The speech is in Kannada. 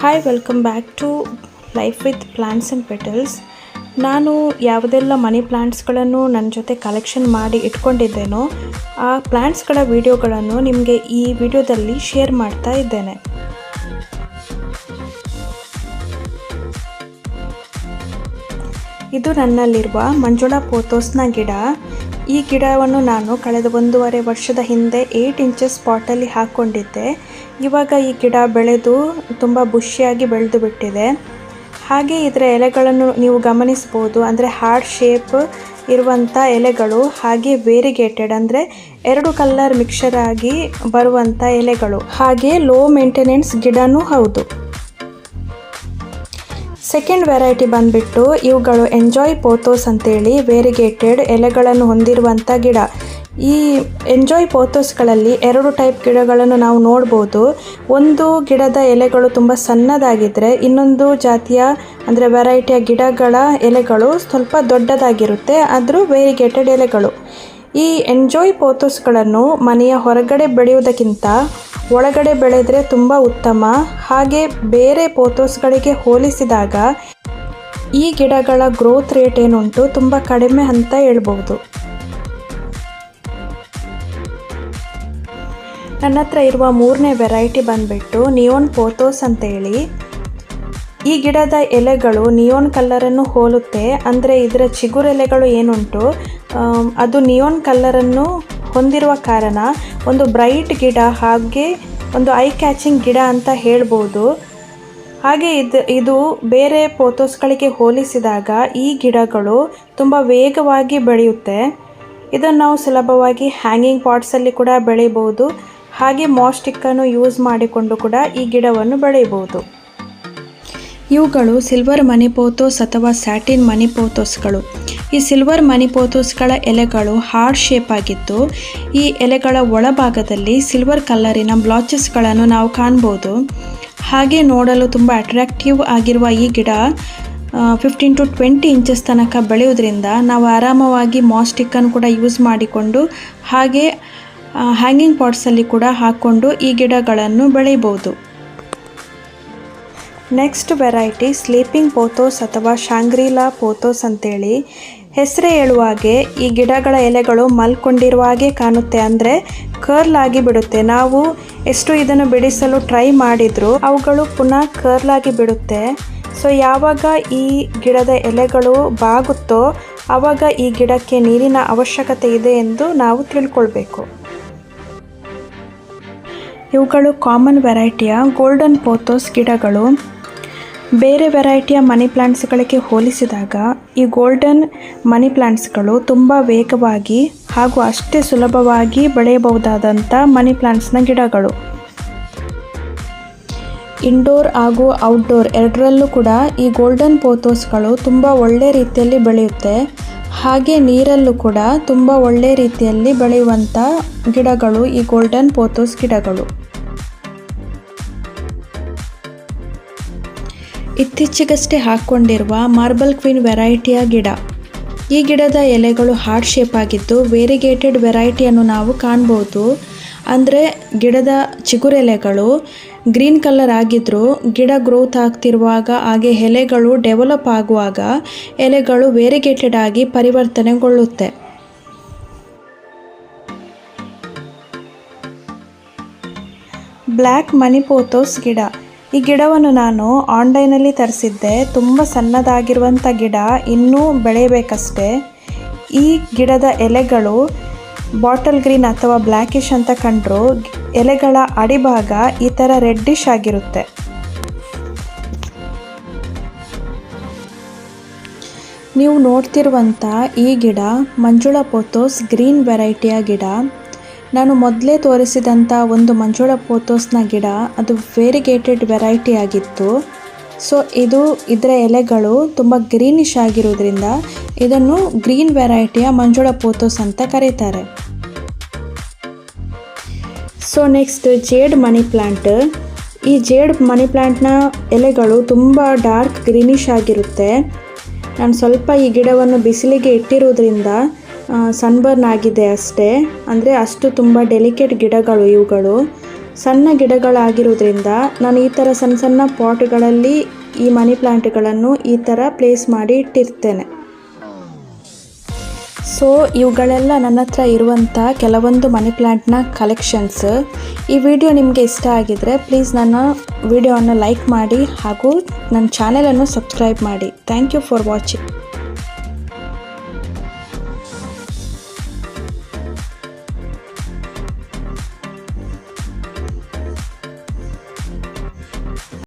Hi welcome back to life with plants and petals ನಾನು ಯಾವುದೆಲ್ಲ ಮನಿ ಪ್ಲ್ಯಾಂಟ್ಸ್ಗಳನ್ನು ನನ್ನ ಜೊತೆ ಕಲೆಕ್ಷನ್ ಮಾಡಿ ಇಟ್ಕೊಂಡಿದ್ದೇನೋ, ಆ ಪ್ಲ್ಯಾಂಟ್ಸ್ಗಳ ವಿಡಿಯೋಗಳನ್ನು ನಿಮಗೆ ಈ ವಿಡಿಯೋದಲ್ಲಿ ಶೇರ್ ಮಾಡ್ತಾ ಇದ್ದೇನೆ. ಇದು ನನ್ನಲ್ಲಿರುವ ಮಂಜುಳ ಪೋತೋಸ್ನ ಗಿಡ. ಈ ಗಿಡವನ್ನು ನಾನು ಕಳೆದ ಒಂದೂವರೆ ವರ್ಷದ ಹಿಂದೆ ಏಯ್ಟ್ ಇಂಚಸ್ ಪಾಟಲ್ಲಿ ಹಾಕ್ಕೊಂಡಿದ್ದೆ ಇವಾಗ ಈ ಗಿಡ ಬೆಳೆದು ತುಂಬ ಬುಷಿಯಾಗಿ ಬೆಳೆದು ಬಿಟ್ಟಿದೆ. ಹಾಗೆ ಇದರ ಎಲೆಗಳನ್ನು ನೀವು ಗಮನಿಸ್ಬೋದು. ಅಂದರೆ ಹಾರ್ಡ್ ಶೇಪ್ ಇರುವಂಥ ಎಲೆಗಳು, ಹಾಗೆ ವೇರಿಗೇಟೆಡ್ ಅಂದರೆ ಎರಡು ಕಲರ್ ಮಿಕ್ಸರ್ ಆಗಿ ಬರುವಂಥ ಎಲೆಗಳು. ಹಾಗೆ ಲೋ ಮೇಂಟೆನೆನ್ಸ್ ಗಿಡನೂ ಹೌದು. ಸೆಕೆಂಡ್ ವೆರೈಟಿ ಬಂದ್ಬಿಟ್ಟು ಇವುಗಳು ಎಂಜಾಯ್ ಪೋತೋಸ್ ಅಂತೇಳಿ ವೇರಿಗೇಟೆಡ್ ಎಲೆಗಳನ್ನು ಹೊಂದಿರುವಂಥ ಗಿಡ. ಈ ಎಂಜಾಯ್ ಪೋಥೋಸ್ಗಳಲ್ಲಿ ಎರಡು ಟೈಪ್ ಗಿಡಗಳನ್ನು ನಾವು ನೋಡ್ಬೋದು. ಒಂದು ಗಿಡದ ಎಲೆಗಳು ತುಂಬ ಸಣ್ಣದಾಗಿದ್ದರೆ ಇನ್ನೊಂದು ಜಾತಿಯ ಅಂದರೆ ವೆರೈಟಿಯ ಗಿಡಗಳ ಎಲೆಗಳು ಸ್ವಲ್ಪ ದೊಡ್ಡದಾಗಿರುತ್ತೆ, ಆದರೂ ವೇರಿಗೇಟೆಡ್ ಎಲೆಗಳು. ಈ ಎಂಜಾಯ್ ಪೋಥೋಸ್ಗಳನ್ನು ಮನೆಯ ಹೊರಗಡೆ ಬೆಳೆಯುವುದಕ್ಕಿಂತ ಒಳಗಡೆ ಬೆಳೆದರೆ ತುಂಬ ಉತ್ತಮ. ಹಾಗೆ ಬೇರೆ ಪೋಥೋಸ್ಗಳಿಗೆ ಹೋಲಿಸಿದಾಗ ಈ ಗಿಡಗಳ ಗ್ರೋತ್ ರೇಟ್ ಏನುಂಟು ತುಂಬ ಕಡಿಮೆ ಅಂತ ಹೇಳ್ಬೋದು. ನನ್ನ ಹತ್ರ ಇರುವ ಮೂರನೇ ವೆರೈಟಿ ಬಂದುಬಿಟ್ಟು ನಿಯೋನ್ ಪೋತೋಸ್ ಅಂತೇಳಿ. ಈ ಗಿಡದ ಎಲೆಗಳು ನಿಯೋನ್ ಕಲ್ಲರನ್ನು ಹೋಲುತ್ತೆ, ಅಂದರೆ ಇದರ ಚಿಗುರೆಲೆಗಳು ಏನುಂಟು ಅದು ನಿಯೋನ್ ಕಲ್ಲರನ್ನು ಹೊಂದಿರುವ ಕಾರಣ ಒಂದು ಬ್ರೈಟ್ ಗಿಡ ಹಾಗೆ ಒಂದು ಐ ಕ್ಯಾಚಿಂಗ್ ಗಿಡ ಅಂತ ಹೇಳ್ಬೋದು. ಹಾಗೆ ಇದು ಇದು ಬೇರೆ ಪೋತೋಸ್ಗಳಿಗೆ ಹೋಲಿಸಿದಾಗ ಈ ಗಿಡಗಳು ತುಂಬ ವೇಗವಾಗಿ ಬೆಳೆಯುತ್ತೆ. ಇದನ್ನು ನಾವು ಸುಲಭವಾಗಿ ಹ್ಯಾಂಗಿಂಗ್ ಪಾಟ್ಸಲ್ಲಿ ಕೂಡ ಬೆಳಿಬೋದು. ಹಾಗೆ ಮಾಸ್ಟಿಕ್ಕನ್ನು ಯೂಸ್ ಮಾಡಿಕೊಂಡು ಕೂಡ ಈ ಗಿಡವನ್ನು ಬೆಳೆಯಬಹುದು. ಇವುಗಳು ಸಿಲ್ವರ್ ಮನಿಪೋತೋಸ್ ಅಥವಾ ಸ್ಯಾಟಿನ್ ಮನಿಪೋತೋಸ್ಗಳು ಈ ಸಿಲ್ವರ್ ಮನಿಪೋತೋಸ್ಗಳ ಎಲೆಗಳು ಹಾರ್ಡ್ ಶೇಪ್ ಆಗಿದ್ದು, ಈ ಎಲೆಗಳ ಒಳಭಾಗದಲ್ಲಿ ಸಿಲ್ವರ್ ಕಲರಿನ ಬ್ಲಾಚಸ್ಗಳನ್ನು ನಾವು ಕಾಣ್ಬೋದು. ಹಾಗೆ ನೋಡಲು ತುಂಬ ಅಟ್ರಾಕ್ಟಿವ್ ಆಗಿರುವ ಈ ಗಿಡ ಫಿಫ್ಟೀನ್ ಟು ಟ್ವೆಂಟಿ ಇಂಚಸ್ ತನಕ ಬೆಳೆಯೋದ್ರಿಂದ ನಾವು ಆರಾಮವಾಗಿ ಮಾಸ್ಟಿಕ್ಕನ್ನು ಕೂಡ ಯೂಸ್ ಮಾಡಿಕೊಂಡು ಹಾಗೆ ಹ್ಯಾಂಗಿಂಗ್ ಪಾಟ್ಸಲ್ಲಿ ಕೂಡ ಹಾಕ್ಕೊಂಡು ಈ ಗಿಡಗಳನ್ನು ಬೆಳೆಯಬಹುದು ನೆಕ್ಸ್ಟ್ ವೆರೈಟಿ ಸ್ಲೀಪಿಂಗ್ ಪೋತೋಸ್ ಅಥವಾ ಶಾಂಗ್ರೀಲಾ ಪೋತೋಸ್ ಅಂತೇಳಿ ಹೆಸರೇ ಹೇಳುವ ಹಾಗೆ ಈ ಗಿಡಗಳ ಎಲೆಗಳು ಮಲ್ಕೊಂಡಿರುವ ಹಾಗೆ ಕಾಣುತ್ತೆ ಅಂದರೆ ಕರ್ಲ್ ಆಗಿ ಬಿಡುತ್ತೆ. ನಾವು ಎಷ್ಟು ಇದನ್ನು ಬಿಡಿಸಲು ಟ್ರೈ ಮಾಡಿದರೂ ಅವುಗಳು ಪುನಃ ಕರ್ಲ್ ಆಗಿ ಬಿಡುತ್ತೆ. ಸೊ ಯಾವಾಗ ಈ ಗಿಡದ ಎಲೆಗಳು ಬಾಗುತ್ತೋ ಆವಾಗ ಈ ಗಿಡಕ್ಕೆ ನೀರಿನ ಅವಶ್ಯಕತೆ ಇದೆ ಎಂದು ನಾವು ತಿಳ್ಕೊಳ್ಬೇಕು. ಇವುಗಳು ಕಾಮನ್ ವೆರೈಟಿಯ ಗೋಲ್ಡನ್ ಪೋತೋಸ್ ಗಿಡಗಳು. ಬೇರೆ ವೆರೈಟಿಯ ಮನಿ ಪ್ಲ್ಯಾಂಟ್ಸ್ಗಳಿಗೆ ಹೋಲಿಸಿದಾಗ ಈ ಗೋಲ್ಡನ್ ಮನಿ ಪ್ಲ್ಯಾಂಟ್ಸ್ಗಳು ತುಂಬ ವೇಗವಾಗಿ ಹಾಗೂ ಅಷ್ಟೇ ಸುಲಭವಾಗಿ ಬೆಳೆಯಬಹುದಾದಂಥ ಮನಿ ಪ್ಲ್ಯಾಂಟ್ಸ್ನ ಗಿಡಗಳು. ಇಂಡೋರ್ ಹಾಗೂ ಔಟ್ಡೋರ್ ಎರಡರಲ್ಲೂ ಕೂಡ ಈ ಗೋಲ್ಡನ್ ಪೋತೋಸ್ಗಳು ತುಂಬ ಒಳ್ಳೆ ರೀತಿಯಲ್ಲಿ ಬೆಳೆಯುತ್ತೆ. ಹಾಗೆ ನೀರಲ್ಲೂ ಕೂಡ ತುಂಬ ಒಳ್ಳೆ ರೀತಿಯಲ್ಲಿ ಬೆಳೆಯುವಂಥ ಗಿಡಗಳು ಈ ಗೋಲ್ಡನ್ ಪೋತೋಸ್ ಗಿಡಗಳು. ಇತ್ತೀಚೆಗಷ್ಟೇ ಹಾಕ್ಕೊಂಡಿರುವ ಮಾರ್ಬಲ್ ಕ್ವೀನ್ ವೆರೈಟಿಯ ಗಿಡ. ಈ ಗಿಡದ ಎಲೆಗಳು ಹಾರ್ಡ್ ಶೇಪ್ ಆಗಿದ್ದು ವೇರಿಗೇಟೆಡ್ ವೆರೈಟಿಯನ್ನು ನಾವು ಕಾಣ್ಬೋದು. ಅಂದರೆ ಗಿಡದ ಚಿಗುರೆಲೆಗಳು ಗ್ರೀನ್ ಕಲರ್ ಆಗಿದ್ದರೂ ಗಿಡ ಗ್ರೋತ್ ಆಗ್ತಿರುವಾಗ ಹಾಗೆ ಎಲೆಗಳು ಡೆವಲಪ್ ಆಗುವಾಗ ಎಲೆಗಳು ವೇರಿಗೇಟೆಡ್ ಆಗಿ ಪರಿವರ್ತನೆಗೊಳ್ಳುತ್ತೆ. ಬ್ಲ್ಯಾಕ್ ಮನಿಪೋತೋಸ್ ಗಿಡ. ಈ ಗಿಡವನ್ನು ನಾನು ಆನ್ಲೈನಲ್ಲಿ ತರಿಸಿದ್ದೆ. ತುಂಬ ಸಣ್ಣದಾಗಿರುವಂಥ ಗಿಡ ಇನ್ನೂ ಬೆಳೆಯಬೇಕಷ್ಟೇ. ಈ ಗಿಡದ ಎಲೆಗಳು ಬಾಟಲ್ ಗ್ರೀನ್ ಅಥವಾ ಬ್ಲ್ಯಾಕಿಶ್ ಅಂತ ಕಂಡ್ರು. ಎಲೆಗಳ ಅಡಿಭಾಗ ಈ ಥರ ರೆಡ್ಡಿಶ್ ಆಗಿರುತ್ತೆ. ನೀವು ನೋಡ್ತಿರುವಂಥ ಈ ಗಿಡ ಮಂಜುಳಾ ಪೋತೋಸ್ ಗ್ರೀನ್ ವೆರೈಟಿಯ ಗಿಡ. ನಾನು ಮೊದಲೇ ತೋರಿಸಿದಂಥ ಒಂದು ಮಂಜುಳ ಪೋತೋಸ್ನ ಗಿಡ, ಅದು ವೇರಿಗೇಟೆಡ್ ವೆರೈಟಿ ಆಗಿತ್ತು. ಸೊ ಇದು ಇದರ ಎಲೆಗಳು ತುಂಬ ಗ್ರೀನಿಶ್ ಆಗಿರೋದ್ರಿಂದ ಇದನ್ನು ಗ್ರೀನ್ ವೆರೈಟಿಯ ಮಂಜುಳ ಪೋತೋಸ್ ಅಂತ ಕರೀತಾರೆ. So next jade money plant ಈ ಜೇಡ್ ಮನಿ ಪ್ಲ್ಯಾಂಟ್ನ ಎಲೆಗಳು ತುಂಬ ಡಾರ್ಕ್ ಗ್ರೀನಿಶ್ ಆಗಿರುತ್ತೆ. ನಾನು ಸ್ವಲ್ಪ ಈ ಗಿಡವನ್ನು ಬಿಸಿಲಿಗೆ ಇಟ್ಟಿರೋದ್ರಿಂದ ಸನ್ಬರ್ನ್ ಆಗಿದೆ ಅಷ್ಟೇ. ಅಂದರೆ ಅಷ್ಟು ತುಂಬ ಡೆಲಿಕೇಟ್ ಗಿಡಗಳು ಇವುಗಳು. ಸಣ್ಣ ಗಿಡಗಳಾಗಿರೋದ್ರಿಂದ ನಾನು ಈ ಥರ ಸಣ್ಣ ಸಣ್ಣ ಪಾಟ್ಗಳಲ್ಲಿ ಈ ಮನಿ ಪ್ಲಾಂಟ್ಗಳನ್ನು ಈ ಥರ ಪ್ಲೇಸ್ ಮಾಡಿ ಇಟ್ಟಿರ್ತೇನೆ. ಸೊ ಇವುಗಳೆಲ್ಲ ನನ್ನ ಹತ್ರ ಇರುವಂಥ ಕೆಲವೊಂದು ಮನಿ ಪ್ಲ್ಯಾಂಟ್ನ ಕಲೆಕ್ಷನ್ಸ್ ಈ ವಿಡಿಯೋ ನಿಮಗೆ ಇಷ್ಟ ಆಗಿದರೆ ಪ್ಲೀಸ್ ನನ್ನ ವಿಡಿಯೋವನ್ನು ಲೈಕ್ ಮಾಡಿ ಹಾಗೂ ನನ್ನ ಚಾನೆಲನ್ನು ಸಬ್ಸ್ಕ್ರೈಬ್ ಮಾಡಿ. Thank you for watching